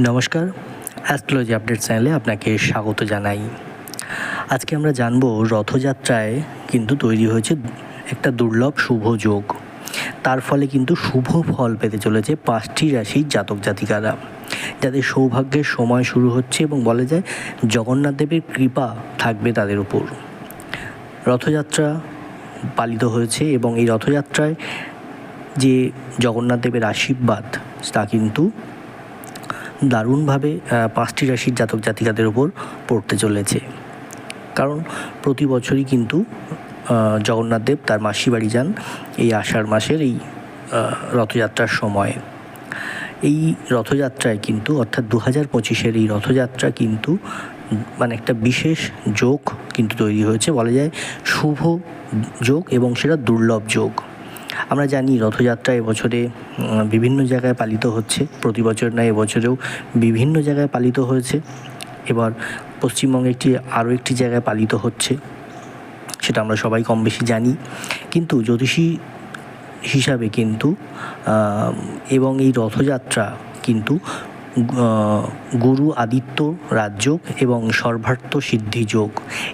নমস্কার astrology update চ্যানেলে আপনাকে স্বাগত জানাই। আজকে আমরা জানব রথযাত্রায় কিন্তু তৈরি হয়েছে একটা দুর্লভ শুভ যোগ। তার ফলে কিন্তু শুভ ফল পেতে চলেছে পাঁচটি রাশির জাতক জাতিকারা। যাদের সৌভাগ্যের সময় শুরু হচ্ছে এবং বলা যায় জগন্নাথ দেবের কৃপা থাকবে তাদের উপর। রথযাত্রা পালিত হয়েছে এবং এই রথযাত্রায় যে জগন্নাথ দেবের আশীর্বাদ, তা কিন্তু দারুণভাবে পাঁচটি রাশির জাতক জাতিকাদের উপর পড়তে চলেছে। কারণ প্রতি বছরই কিন্তু আহ, জগন্নাথ দেব তার মাসি বাড়ি যান এই আষাঢ় মাসের এই রথযাত্রার সময়। এই রথযাত্রায় কিন্তু অর্থাৎ দু হাজার পঁচিশের এই রথযাত্রা কিন্তু মানে একটা বিশেষ যোগ কিন্তু তৈরি হয়েছে। বলা যায় শুভ যোগ এবং সেটা দুর্লভ যোগ। আমরা জানি রথযাত্রা এবছরে বিভিন্ন জায়গায় পালিত হচ্ছে। প্রতি বছর না, এবছরেও বিভিন্ন জায়গায় পালিত হয়েছে। এবার পশ্চিমবঙ্গে একটি, আরও একটি জায়গায় পালিত হচ্ছে। সেটা আমরা সবাই কম বেশি জানি। কিন্তু জ্যোতিষী হিসাবে কিন্তু এবং এই রথযাত্রা কিন্তু গুরু আদিত্য রাজযোগ এবং সর্বার্থ সিদ্ধি যোগ,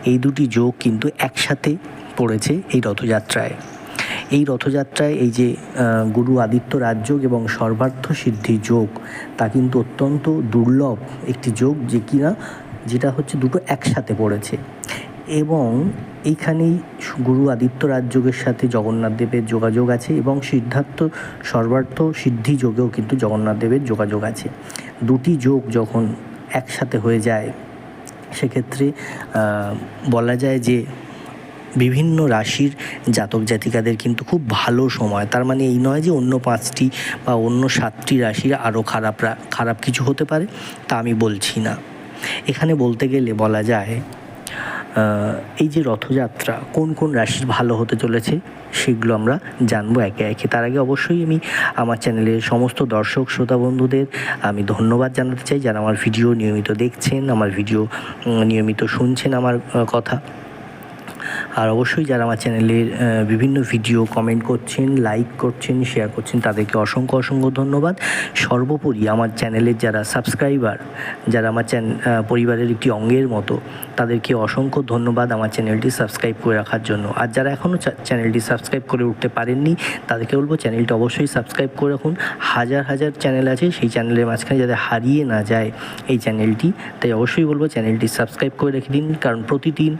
এই দুটি যোগ কিন্তু একসাথে পড়েছে এই রথযাত্রায়। এই রথযাত্রায় এই যে গুরু আদিত্য রাজযোগ এবং সর্বার্থ সিদ্ধি যোগ, তা কিন্তু অত্যন্ত দুর্লভ একটি যোগ যে কিনা যেটা হচ্ছে দুটো একসাথে পড়েছে। এবং এইখানেই গুরু আদিত্য রাজযোগের সাথে জগন্নাথ দেবের যোগাযোগ আছে এবং সিদ্ধার্থ সর্বার্থ সিদ্ধি যোগেও কিন্তু জগন্নাথ দেবের যোগাযোগ আছে। দুটি যোগ যখন একসাথে হয়ে যায়, সেক্ষেত্রে বলা যায় যে বিভিন্ন রাশির জাতক জাতিকাদের কিন্তু খুব ভালো সময়। তার মানে এই নয় যে অন্য পাঁচটি বা অন্য সাতটি রাশির আরও খারাপ খারাপ কিছু হতে পারে, তা আমি বলছি না। এখানে বলতে গেলে বলা যায় এই যে রথযাত্রা কোন কোন রাশির ভালো হতে চলেছে সেগুলো আমরা জানব একে একে। তার আগে অবশ্যই আমি আমার চ্যানেলের সমস্ত দর্শক, শ্রোতা বন্ধুদের আমি ধন্যবাদ জানাতে চাই যারা আমার ভিডিও নিয়মিত দেখছেন, আমার ভিডিও নিয়মিত শুনছেন আমার কথা। আর অবশ্যই যারা আমার চ্যানেলের বিভিন্ন ভিডিও কমেন্ট করছেন লাইক করছেন শেয়ার করছেন তাদেরকে অসংখ্য অসংখ্য ধন্যবাদ। সর্বোপরি আমার চ্যানেলের যারা সাবস্ক্রাইবার যারা আমার পরিবারের একটি অঙ্গের মতো তাদেরকে অসংখ্য ধন্যবাদ আমার চ্যানেলটি সাবস্ক্রাইব করে রাখার জন্য। আর যারা এখনও চ্যানেলটি সাবস্ক্রাইব করে উঠতে পারেননি তাদেরকে বলব চ্যানেলটি অবশ্যই সাবস্ক্রাইব করে রাখুন। হাজার হাজার চ্যানেল আছে সেই চ্যানেলের মাঝখানে যাতে হারিয়ে না যায় এই চ্যানেলটি তাই অবশ্যই বলব চ্যানেলটি সাবস্ক্রাইব করে রেখে দিন। কারণ প্রতিদিন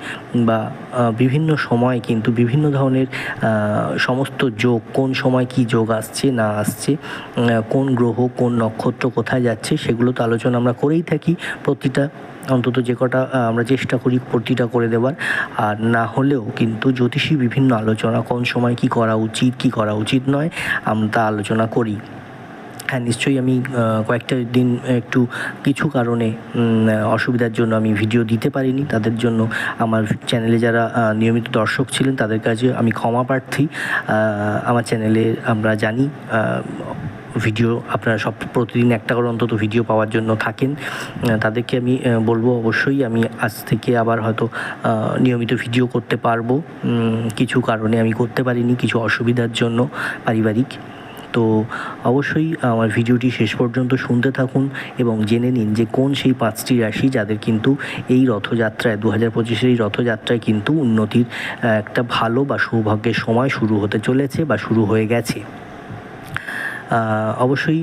বা আহ, বিভিন্ন সময় কিন্তু বিভিন্ন ধরনের সমস্ত যোগ, কোন সময় কি যোগ আসছে, না আসছে কোন গ্রহ, কোন নক্ষত্র কোথায় যাচ্ছে, সেগুলো তো আলোচনা আমরা করেই থাকি প্রতিটা, অন্তত যে কটা আমরা চেষ্টা করি প্রতিটা করে দেওয়ার আর না হলেও কিন্তু জ্যোতিষী বিভিন্ন আলোচনা, কোন সময় কি করা উচিত, কি করা উচিত নয়, আমরা তা আলোচনা করি। হ্যাঁ নিশ্চয়ই আমি কয়েকটা দিন, একটু কিছু কারণে অসুবিধার জন্য আমি ভিডিও দিতে পারিনি। তাদের জন্য আমার চ্যানেলে যারা নিয়মিত দর্শক ছিলেন, তাদের কাছে আমি ক্ষমা প্রার্থী। আমার চ্যানেলে আমরা জানি ভিডিও, আপনারা সব প্রতিদিন একটা করে অন্তত ভিডিও পাওয়ার জন্য থাকেন। তাদেরকে আমি বলব অবশ্যই আমি আজ থেকে আবার হয়তো নিয়মিত ভিডিও করতে পারব। কিছু কারণে আমি করতে পারিনি, কিছু অসুবিধার জন্য পারিবারিক। তো অবশ্যই আমার ভিডিওটি শেষ পর্যন্ত শুনতে থাকুন এবং জেনে নিন যে কোন সেই পাঁচটি রাশি যাদের কিন্তু এই রথযাত্রায় দু হাজার পঁচিশের এই রথযাত্রায় কিন্তু উন্নতির একটা ভালো বা সৌভাগ্যের সময় শুরু হতে চলেছে বা শুরু হয়ে গেছে। অবশ্যই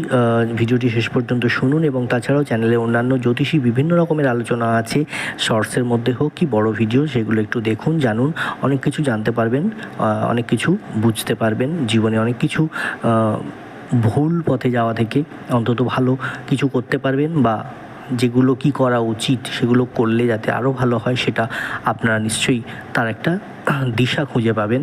ভিডিওটি শেষ পর্যন্ত শুনুন এবং তাছাড়াও চ্যানেলে অন্যান্য জ্যোতিষী বিভিন্ন রকমের আলোচনা আছে। শর্টসের মধ্যে হোক কি বড় ভিডিও, সেগুলো একটু দেখুন, জানুন। অনেক কিছু জানতে পারবেন অনেক কিছু বুঝতে পারবেন। জীবনে অনেক কিছু ভুল পথে যাওয়া থেকে অন্তত ভালো কিছু করতে পারবেন বা যেগুলো কি করা উচিত, সেগুলো করলে যাতে আরও ভালো হয়, সেটা আপনারা নিশ্চয়ই তার একটা দিশা খুঁজে পাবেন।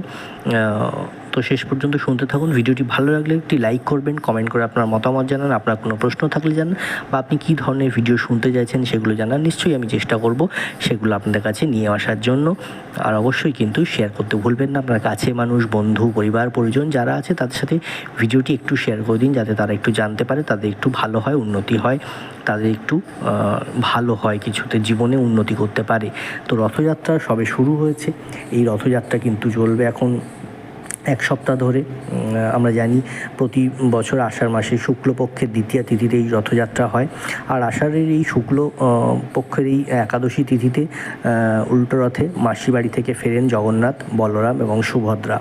তো শেষ পর্যন্ত শুনতে থাকুন। ভিডিওটি ভালো লাগলে একটি লাইক করবেন কমেন্ট করে আপনার মতামত জানান, আপনার কোনো প্রশ্ন থাকলে জানান, বা আপনি কী ধরনের ভিডিও শুনতে চাইছেন সেগুলো জানান, নিশ্চয়ই আমি চেষ্টা করব সেগুলো আপনাদের কাছে নিয়ে আসার জন্য। আর অবশ্যই কিন্তু শেয়ার করতে ভুলবেন না। আপনার কাছে মানুষ, বন্ধু, পরিবার, পরিজন যারা আছে, তাদের সাথে ভিডিওটি একটু শেয়ার করে দিন, যাতে তারা একটু জানতে পারে তাদের একটু ভালো হয়, উন্নতি হয়, তাদের একটু ভালো হয়, কিছুতে জীবনে উন্নতি করতে পারে। তো রথযাত্রা সবে শুরু হয়েছে। এই রথযাত্রা কিন্তু চলবে এখন এক সপ্তাহ ধরে আমরা জানি প্রতি বছর আষাঢ় মাসে শুক্লপক্ষের দ্বিতীয় তিথিতে এই রথযাত্রা হয়। আর আষাঢ়ের এই শুক্ল পক্ষের এই একাদশী তিথিতে উল্টো রথে মাসি বাড়ি থেকে ফেরেন জগন্নাথ, বলরাম এবং সুভদ্রা।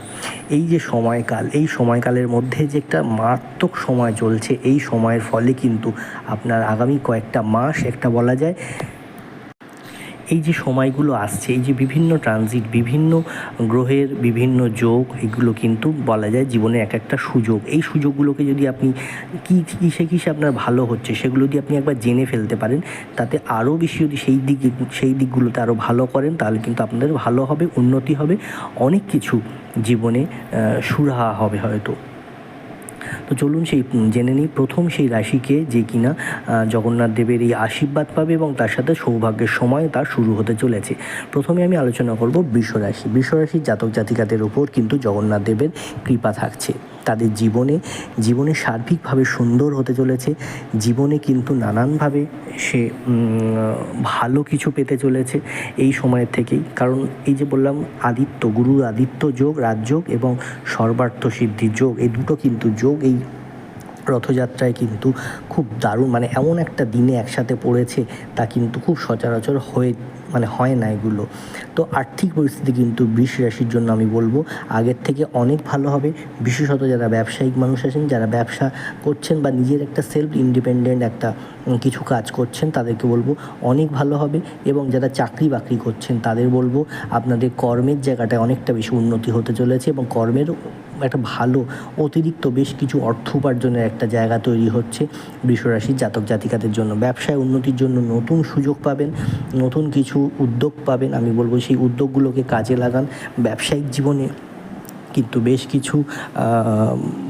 এই যে সময়কাল, এই সময়কালের মধ্যে যে একটা মারাত্মক সময় চলছে, এই সময়ের ফলে কিন্তু আপনার আগামী কয়েকটা মাস, একটা বলা যায় এই যে সময়গুলো আসছে, এই যে বিভিন্ন ট্রানজিট বিভিন্ন গ্রহের বিভিন্ন যোগ, এগুলো কিন্তু বলা যায় জীবনে এক একটা সুযোগ। এই সুযোগগুলোকে যদি আপনি কী, কিসে কিসে আপনার ভালো হচ্ছে, সেগুলো যদি আপনি একবার জেনে ফেলতে পারেন, তাতে আরও বেশি যদি সেই দিক, সেই দিকগুলোতে আরও ভালো করেন, তাহলে কিন্তু আপনাদের ভালো হবে, উন্নতি হবে, অনেক কিছু জীবনে সুরাহা হবে হয়তো। তো চলুন সেই জেনে নিই প্রথম সেই রাশিকে যে কিনা জগন্নাথ দেবের এই আশীর্বাদ পাবে এবং তার সাথে সৌভাগ্যের সময় তার শুরু হতে চলেছে। প্রথমে আমি আলোচনা করব বৃষ রাশি জাতক জাতিকাদের উপর কিন্তু জগন্নাথ দেবের কৃপা থাকছে। তাদের জীবনে জীবনে সার্বিকভাবে সুন্দর হতে চলেছে, জীবনে কিন্তু নানানভাবে সে ভালো কিছু পেতে চলেছে এই সময়ের থেকেই। কারণ এই যে বললাম, আদিত্য গুরু আদিত্য যোগ, রাজযোগ এবং সর্বার্থ সিদ্ধির যোগ, এই দুটো কিন্তু যোগ এই রথযাত্রায় কিন্তু খুব দারুণ মানে এমন একটা দিনে একসাথে পড়েছে তা কিন্তু খুব সচরাচর হয়ে মানে হয় না এগুলো। তো আর্থিক পরিস্থিতি কিন্তু বৃষ রাশির জন্য আমি বলব, আগের থেকে অনেক ভালো হবে। বিশেষত যারা ব্যবসায়িক মানুষ আছেন, যারা ব্যবসা করছেন বা নিজের একটা সেলফ ইন্ডিপেন্ডেন্ট একটা কিছু কাজ করছেন, তাদেরকে বলব অনেক ভালো হবে। এবং যারা চাকরি বাকরি করছেন, তাদের বলব আপনাদের কর্মের জায়গাটায় অনেকটা বেশি উন্নতি হতে চলেছে এবং কর্মের একটা ভালো, অতিরিক্ত বেশ কিছু অর্থ উপার্জনের একটা জায়গা তৈরি হচ্ছে বৃষরাশির জাতক জাতিকাদের জন্য। ব্যবসায় উন্নতির জন্য নতুন সুযোগ পাবেন, নতুন কিছু উদ্যোগ পাবেন, আমি বলব সেই উদ্যোগগুলোকে কাজে লাগান। ব্যবসায়িক জীবনে কিন্তু বেশ কিছু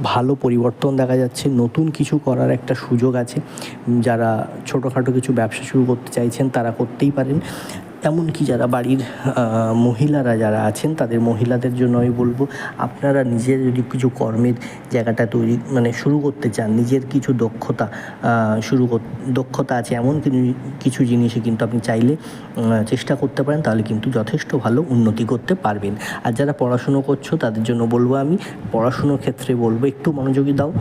ভালো পরিবর্তন দেখা যাচ্ছে, নতুন কিছু করার একটা সুযোগ আছে। যারা ছোটোখাটো কিছু ব্যবসা শুরু করতে চাইছেন তারা করতেই পারেন। এমনকি যারা বাড়ির মহিলারা যারা আছেন, তাদের মহিলাদের জন্য আমি বলব, আপনারা নিজের যদি কিছু কর্মের জায়গাটা তৈরি মানে শুরু করতে চান, নিজের কিছু দক্ষতা শুরু দক্ষতা আছে এমন কিছু- জিনিসে কিন্তু আপনি চাইলে চেষ্টা করতে পারেন, তাহলে কিন্তু যথেষ্ট ভালো উন্নতি করতে পারবেন। আর যারা পড়াশুনো করছ, তাদের জন্য বলব আমি, পড়াশুনোর ক্ষেত্রে বলব, একটু মনোযোগী দাও,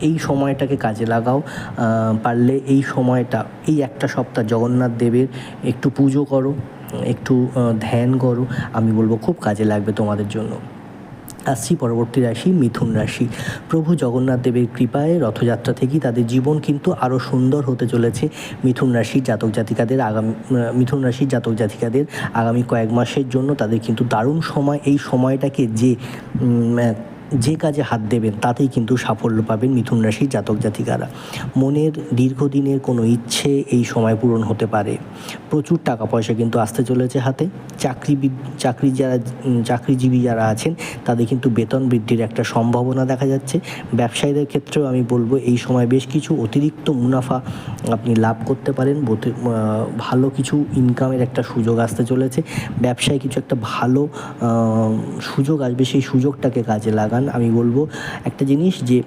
এই সময়টাকে কাজে লাগাও পারলে এই সময়টা, এই একটা সপ্তাহ জগন্নাথ দেবের একটু পুজো করো একটু ধ্যান করো। আমি বলব খুব কাজে লাগবে তোমাদের জন্য। আসছি পরবর্তী রাশি, মিথুন রাশি। প্রভু জগন্নাথ দেবের কৃপায় রথযাত্রা থেকেই তাদের জীবন কিন্তু আরও সুন্দর হতে চলেছে। মিথুন রাশির জাতক জাতিকাদের আগামী মিথুন রাশির জাতক জাতিকাদের আগামী কয়েক মাসের জন্য তাদের কিন্তু দারুণ সময়। এই সময়টাকে যে যে কাজে হাত দেবেন, তাতেই কিন্তু সাফল্য পাবেন মিথুন রাশির জাতক জাতিকারা। মনের দীর্ঘদিনের কোনো ইচ্ছে এই সময় পূরণ হতে পারে। প্রচুর টাকা পয়সা কিন্তু আসতে চলেছে হাতে। চাকরি চাকরি যারা চাকরিজীবী যারা আছেন, তাদের কিন্তু বেতন বৃদ্ধির একটা সম্ভাবনা দেখা যাচ্ছে। ব্যবসায়ীদের ক্ষেত্রেও আমি বলব, এই সময় বেশ কিছু অতিরিক্ত মুনাফা আপনি লাভ করতে পারেন। ভালো কিছু ইনকামের একটা সুযোগ আসতে চলেছে। ব্যবসায় কিছু একটা ভালো সুযোগ আসবে, সেই সুযোগটাকে কাজে লাগান আমি বলব একটা জিনিস যে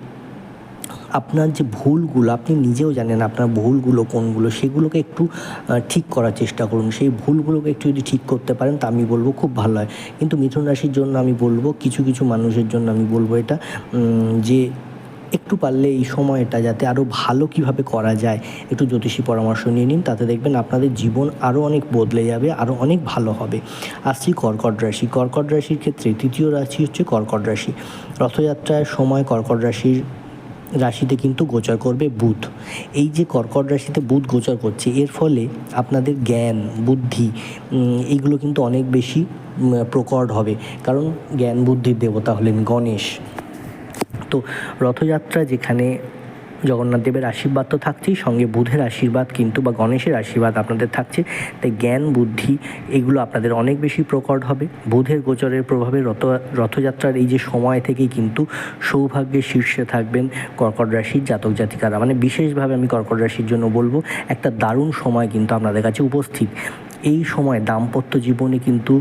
আপনার যে ভুলগুলো, আপনি নিজেও জানেন আপনার ভুলগুলো কোনগুলো, সেগুলোকে একটু ঠিক করার চেষ্টা করুন। সেই ভুলগুলোকে একটু যদি ঠিক করতে পারেন, তা আমি বলব খুব ভালো হয়। কিন্তু মিথুন রাশির জন্য আমি বলব, কিছু কিছু মানুষের জন্য আমি বলব এটা যে একটু পারলে এই সময়টা যাতে আরও ভালো কীভাবে করা যায়, একটু জ্যোতিষী পরামর্শ নিয়ে নিন, তাতে দেখবেন আপনাদের জীবন আরও অনেক বদলে যাবে আরও অনেক ভালো হবে। আসছি কর্কট রাশি। কর্কট রাশির ক্ষেত্রে তৃতীয় রাশি হচ্ছে কর্কট রাশি। রথযাত্রার সময় কর্কট রাশির রাশিতে কিন্তু গোচর করবে বুধ। এই যে কর্কট রাশিতে বুধ গোচর করছে, এর ফলে আপনাদের জ্ঞান, বুদ্ধি এইগুলো কিন্তু অনেক বেশি প্রকট হবে। কারণ জ্ঞান, বুদ্ধির দেবতা হলেন গণেশ। তো রথযাত্রা যেখানে জগন্নাথ দেবের আশীর্বাদ তো থাকছেই, সঙ্গে বুধের আশীর্বাদ কিন্তু বা গণেশের আশীর্বাদ আপনাদের থাকছে। তাই জ্ঞান, বুদ্ধি এগুলো আপনাদের অনেক বেশি প্রকট হবে। বুধের গোচরের প্রভাবে রথ, রথযাত্রার এই যে সময় থেকেই কিন্তু সৌভাগ্যের শীর্ষে থাকবেন কর্কট রাশির জাতক জাতিকারা। মানে বিশেষভাবে আমি কর্কট রাশির জন্য বলব, একটা দারুণ সময় কিন্তু আপনাদের কাছে উপস্থিত। এই সময় দাম্পত্য জীবনে কিন্তু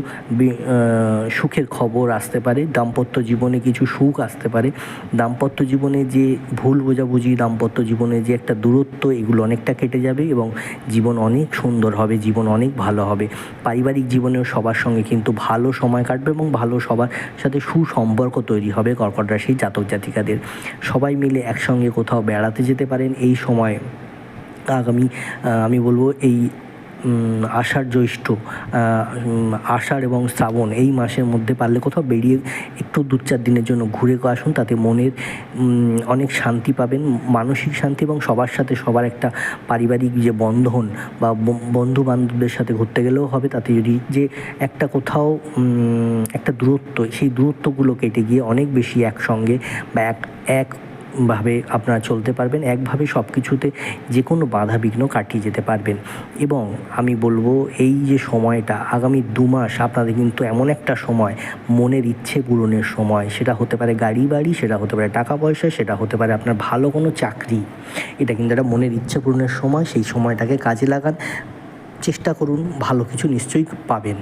সুখের খবর আসতে পারে, দাম্পত্য জীবনে কিছু সুখ আসতে পারে। দাম্পত্য জীবনে যে ভুল বোঝাবুঝি, দাম্পত্য জীবনে যে একটা দূরত্ব, এগুলো অনেকটা কেটে যাবে এবং জীবন অনেক সুন্দর হবে, জীবন অনেক ভালো হবে। পারিবারিক জীবনেও সবার সঙ্গে কিন্তু ভালো সময় কাটবে এবং ভালো সবার সাথে সুসম্পর্ক তৈরি হবে কর্কট রাশির জাতক জাতিকাদের। সবাই মিলে একসঙ্গে কোথাও বেড়াতে যেতে পারেন, এই সময় আগামী আমি বলব এই আষাঢ় জ্যৈষ্ঠ আষাঢ় এবং শ্রাবণ এই মাসের মধ্যে পারলে কোথাও বেরিয়ে একটু দু চার দিনের জন্য ঘুরে আসুন, তাতে মনের অনেক শান্তি পাবেন, মানসিক শান্তি এবং সবার সাথে সবার একটা পারিবারিক যে বন্ধন বা বন্ধু বান্ধবদের সাথে ঘুরতে গেলেও হবে, তাতে যদি যে একটা কোথাও একটা দূরত্ব, সেই দূরত্বগুলো কেটে গিয়ে অনেক বেশি একসঙ্গে বা এক এক ভাবে আপনারা চলতে পারবেন, একভাবে সব কিছুতে যে কোনো বাধা বিঘ্ন কাটিয়ে যেতে পারবেন। এবং আমি বলব, এই যে সময়টা, আগামী দু মাস আপনাদের কিন্তু এমন একটা সময়, মনের ইচ্ছে পূরণের সময়। সেটা হতে পারে গাড়ি, বাড়ি, সেটা হতে পারে টাকা পয়সা, সেটা হতে পারে আপনার ভালো কোনো চাকরি। এটা কিন্তু একটা মনের ইচ্ছে পূরণের সময়, সেই সময়টাকে কাজে লাগান। চেষ্টা করুন, ভালো কিছু নিশ্চয়ই পাবেন।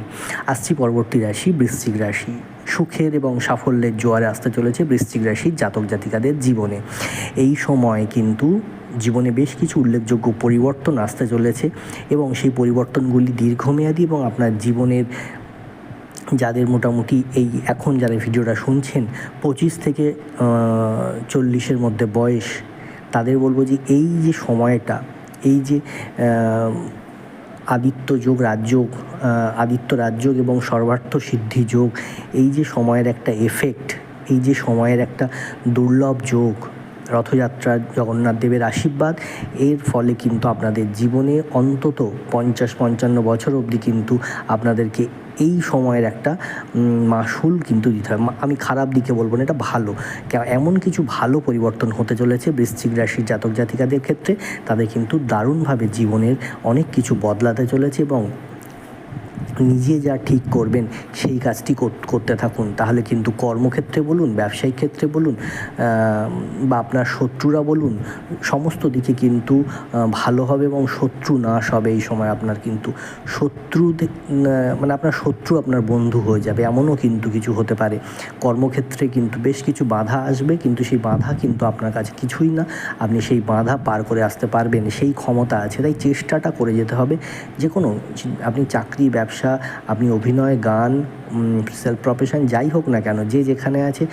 আসছি পরবর্তী রাশি, বৃশ্চিক রাশি। সুখের এবং সাফল্যের জোয়ারে আসতে চলেছে বৃশ্চিক রাশির জাতক জাতিকাদের জীবনে। এই সময় কিন্তু জীবনে বেশ কিছু উল্লেখযোগ্য পরিবর্তন আসতে চলেছে এবং সেই পরিবর্তনগুলি দীর্ঘমেয়াদী এবং আপনার জীবনের যাদের মোটামুটি এই এখন যারা ভিডিওটা শুনছেন, পঁচিশ থেকে চল্লিশের মধ্যে বয়স, তাদের বলব যে এই যে সময়টা, এই যে আদিত্য যোগ রাজযোগ আদিত্য রাজযোগ এবং সর্বার্থ সিদ্ধি যোগ, এই যে সময়ের একটা এফেক্ট এই যে সময়ের একটা দুর্লভ যোগ, রথযাত্রা, জগন্নাথ দেবের আশীর্বাদ, এর ফলে কিন্তু আপনাদের জীবনে অন্তত পঞ্চাশ পঞ্চান্ন বছর অবধি কিন্তু আপনাদেরকে এই সময়ের একটা মাসুল কিন্তু দিতে হবে। আমি খারাপ দিকে বলব না, এটা ভালো। এমন কিছু ভালো পরিবর্তন হতে চলেছে বৃশ্চিক রাশির জাতক জাতিকাদের ক্ষেত্রে, তাদের কিন্তু দারুণভাবে জীবনের অনেক কিছু বদলাতে চলেছে এবং নিজে যা ঠিক করবেন, সেই কাজটি করতে থাকুন। তাহলে কিন্তু কর্মক্ষেত্রে বলুন, ব্যবসায়িক ক্ষেত্রে বলুন বা আপনার শত্রুরা বলুন, সমস্ত দিকে কিন্তু ভালো হবে এবং শত্রু নাশ হবে এই সময় আপনার কিন্তু। শত্রু মানে আপনার শত্রু আপনার বন্ধু হয়ে যাবে, এমনও কিন্তু কিছু হতে পারে। কর্মক্ষেত্রে কিন্তু বেশ কিছু বাধা আসবে, কিন্তু সেই বাধা কিন্তু আপনার কাছে কিছুই না। আপনি সেই বাধা পার করে আসতে পারবেন, সেই ক্ষমতা আছে। তাই চেষ্টাটা করে যেতে হবে। যে কোনো আপনি চাকরি, ব্যবসা আপনি অভিনয়, গান সেলফ প্রফেশন যাই হোক না কেন, যে যেখানে আছে,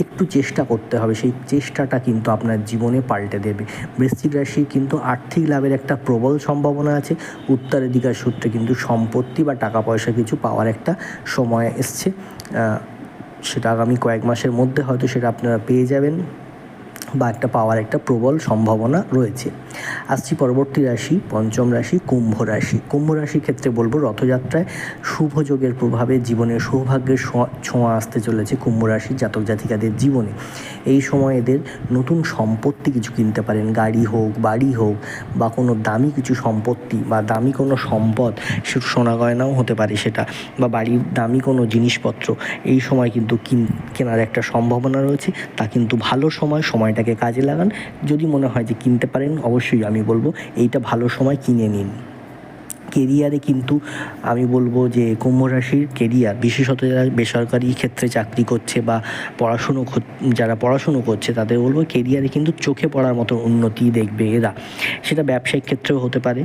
একটু চেষ্টা করতে হবে। সেই চেষ্টাটা কিন্তু আপনার জীবনে পাল্টে দেবে। বৃশ্চিক রাশির কিন্তু আর্থিক লাভের একটা প্রবল সম্ভাবনা আছে। উত্তরাধিকার সূত্রে কিন্তু সম্পত্তি বা টাকা পয়সা কিছু পাওয়ার একটা সময় এসছে। সেটা আগামী কয়েক মাসের মধ্যে হয়তো সেটা আপনারা পেয়ে যাবেন বা একটা পাওয়ার একটা প্রবল সম্ভাবনা রয়েছে। আসছি পরবর্তী রাশি, পঞ্চম রাশি, কুম্ভ রাশি। কুম্ভ রাশির ক্ষেত্রে বলব রথযাত্রায় শুভ যোগের প্রভাবে জীবনের সৌভাগ্যের ছোঁয়া- আসতে চলেছে কুম্ভ রাশির জাতক জাতিকাদের জীবনে। এই সময় এদের নতুন সম্পত্তি কিছু কিনতে পারেন, গাড়ি হোক, বাড়ি হোক, বা কোনো দামি কিছু সম্পত্তি, বা দামি কোনো সম্পদ, সে সোনা গয়নাও হতে পারে সেটা, বা বাড়ির দামি কোনো জিনিসপত্র। এই সময় কিন্তু কিন- কেনার একটা সম্ভাবনা রয়েছে। তা কিন্তু ভালো সময়, সময়টাকে কাজে লাগান। যদি মনে হয় যে কিনতে পারেন, অবশ্যই আমি বলব, এইটা ভালো সময় কিনে নিন। কেরিয়ারে কিন্তু আমি বলব যে কুম্ভ রাশির কেরিয়ার, বিশেষত যারা বেসরকারি ক্ষেত্রে চাকরি করছে বা পড়াশুনো যারা পড়াশুনো করছে তাদের বলব কেরিয়ারে কিন্তু চোখে পড়ার মতো উন্নতি দেখবে এরা। সেটা ব্যবসায়িক ক্ষেত্রেও হতে পারে।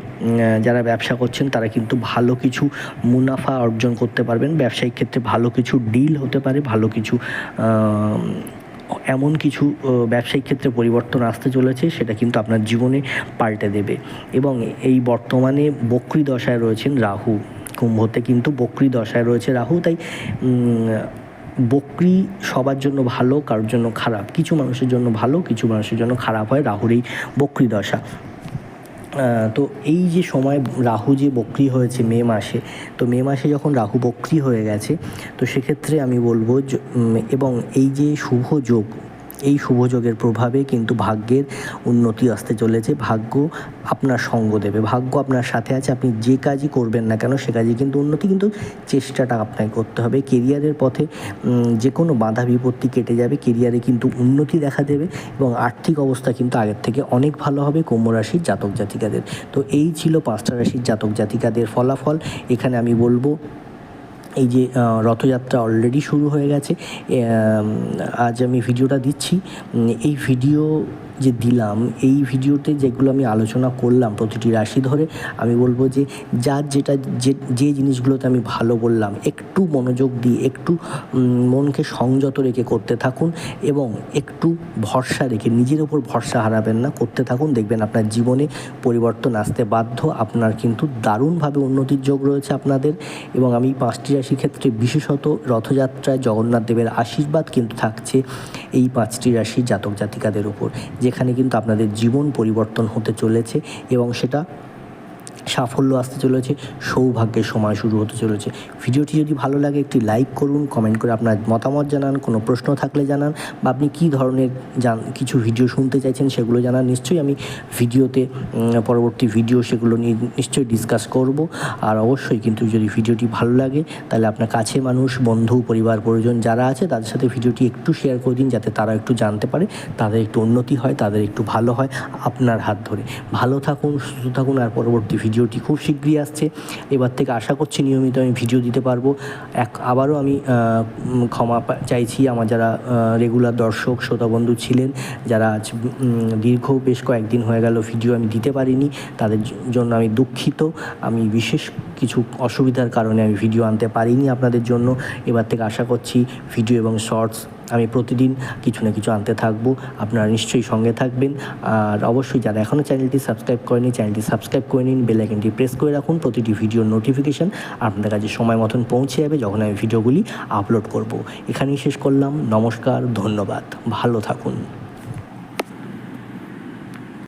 যারা ব্যবসা করছেন তারা কিন্তু ভালো কিছু মুনাফা অর্জন করতে পারবেন। ব্যবসায়িক ক্ষেত্রে ভালো কিছু ডিল হতে পারে, ভালো কিছু এমন কিছু ব্যবসায়িক ক্ষেত্রে পরিবর্তন আসতে চলেছে, সেটা কিন্তু আপনার জীবনে পাল্টে দেবে। এবং এই বর্তমানে বক্রি দশায় রয়েছেন রাহু। কুম্ভতে কিন্তু বক্রি দশায় রয়েছে রাহু, তাই বক্রি সবার জন্য ভালো, কারোর জন্য খারাপ। কিছু মানুষের জন্য ভালো, কিছু মানুষের জন্য খারাপ হয় রাহুর এই দশা। তো এই যে সময় রাহু যে বক্রি হয়েছে মে মাসে, তো মে মাসে যখন রাহু বক্রি হয়ে গেছে, তো সেক্ষেত্রে আমি বলব এবং এই যে শুভ যোগ এই শুভযোগের প্রভাবে কিন্তু ভাগ্যের উন্নতি আসতে চলেছে। ভাগ্য আপনার সঙ্গ দেবে। ভাগ্য আপনার সাথে আছে। আপনি যে কাজই করবেন না কেন, সে কাজে কিন্তু উন্নতি কিন্তু চেষ্টাটা আপনাকে করতে হবে। কেরিয়ারের পথে যে কোনো বাধা বিপত্তি কেটে যাবে। কেরিয়ারে কিন্তু উন্নতি দেখা দেবে এবং আর্থিক অবস্থা কিন্তু আগের থেকে অনেক ভালো হবে কুম্ভ রাশির জাতক জাতিকাদের। তো এই ছিল পাঁচটা রাশির জাতক জাতিকাদের ফলাফল। এখানে আমি বলব এই যে রথযাত্রা অলরেডি শুরু হয়ে গেছে। আজ আমি ভিডিওটা দিচ্ছি। এই ভিডিও যে দিলাম, এই ভিডিওতে যেগুলো আমি আলোচনা করলাম প্রতিটি রাশি ধরে, আমি বলব যে যার যেটা যে যে জিনিসগুলোতে আমি ভালো বললাম, একটু মনোযোগ দিয়ে, একটু মনকে সংযত রেখে করতে থাকুন এবং একটু ভরসা রেখে, নিজের ওপর ভরসা হারাবেন না, করতে থাকুন। দেখবেন আপনার জীবনে পরিবর্তন আসতে বাধ্য, আপনার কিন্তু দারুণভাবে উন্নতির যোগ রয়েছে আপনাদের এবং আমি পাঁচটি রাশির ক্ষেত্রে বিশেষত রথযাত্রায় জগন্নাথ দেবের আশীর্বাদ কিন্তু থাকছে এই পাঁচটি রাশির জাতক জাতিকাদের উপর। যেখানে কিন্তু আপনাদের জীবন পরিবর্তন হতে চলেছে এবং সেটা সাফল্য আসতে চলেছে, সৌভাগ্যের সময় শুরু হতে চলেছে। ভিডিওটি যদি ভালো লাগে, একটি লাইক করুন কমেন্ট করে আপনার মতামত জানান, কোনো প্রশ্ন থাকলে জানান, বা আপনি কী ধরনের জান, কিছু ভিডিও শুনতে চাইছেন সেগুলো জানান, নিশ্চয়ই আমি ভিডিওতে পরবর্তী ভিডিও সেগুলো নিয়ে নিশ্চয়ই ডিসকাস করব। আর অবশ্যই কিন্তু যদি ভিডিওটি ভালো লাগে, তাহলে আপনার কাছে মানুষ, বন্ধু, পরিবার, পরিজন যারা আছে, তাদের সাথে ভিডিওটি একটু শেয়ার করে দিন, যাতে তারা একটু জানতে পারে, তাদের একটু উন্নতি হয়, তাদের একটু ভালো হয়, আপনার হাত ধরে। ভালো থাকুন, সুস্থ থাকুন, আর পরবর্তী ভিডিওটি খুব শীঘ্রই আসছে। এবার থেকে আশা করছি নিয়মিত আমি ভিডিও দিতে পারব। এক, আবারও আমি ক্ষমা চাইছি আমার যারা রেগুলার দর্শক, শ্রোতা বন্ধু ছিলেন, যারা আজ দীর্ঘ বেশ কয়েকদিন হয়ে গেল ভিডিও আমি দিতে পারিনি, তাদের জন্য আমি দুঃখিত। আমি বিশেষ কিছু অসুবিধার কারণে আমি ভিডিও আনতে পারিনি আপনাদের জন্য। এবার থেকে আশা করছি ভিডিও এবং শর্টস আমি প্রতিদিন কিছু না কিছু আনতে থাকব, আপনারা নিশ্চয়ই সঙ্গে থাকবেন। আর অবশ্যই যারা এখনও চ্যানেলটি সাবস্ক্রাইব করেনি, চ্যানেলটি সাবস্ক্রাইব করে নিন বেলাইকনটি প্রেস করে রাখুন, প্রতিটি ভিডিওর নোটিফিকেশান আপনাদের কাছে সময় মতন পৌঁছে যাবে যখন আমি ভিডিওগুলি আপলোড করব। এখানেই শেষ করলাম, নমস্কার, ধন্যবাদ, ভালো থাকুন।